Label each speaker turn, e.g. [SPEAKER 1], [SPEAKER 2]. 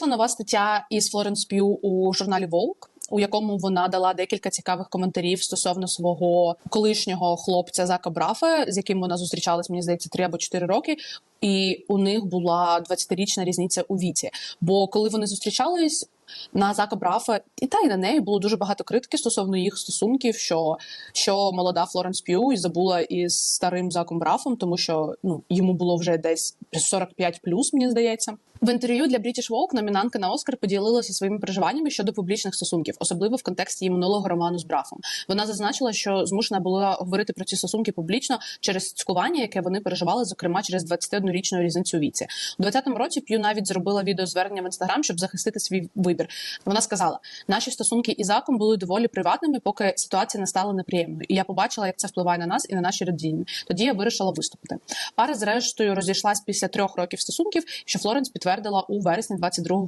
[SPEAKER 1] Вийшла нова стаття із Флоренс П'ю у журналі Волк. у якому вона дала декілька цікавих коментарів стосовно свого колишнього хлопця Зака Брафе, з яким вона зустрічалась, мені здається, три або чотири роки. І у них була 20-річна різниця у віці. Бо коли вони зустрічались на Зака Брафа, і та й на неї було дуже багато критики стосовно їх стосунків, що, що молода Флоренс П'ю забула із старим Заком Брафом, тому що ну йому було вже десь 45 плюс, мені здається. В інтерв'ю для British Vogue номінантка на Оскар поділилася своїми переживаннями щодо публічних стосунків, особливо в контексті її минулого роману з Брафом. Вона зазначила, що змушена була говорити про ці стосунки публічно через цькування, яке вони переживали, зокрема через 21-річну різницю віці. У 20-му році П'ю навіть зробила відеозвернення в інстаграм, щоб захистити свій вибір. Вона сказала: наші стосунки із Заком були доволі приватними, поки ситуація не стала неприємною. І я побачила, як це впливає на нас і на наші родини. Тоді я вирішила виступити. Пара, зрештою, розійшлась після трьох років стосунків, що Флоренс підтвердила у вересні 22-го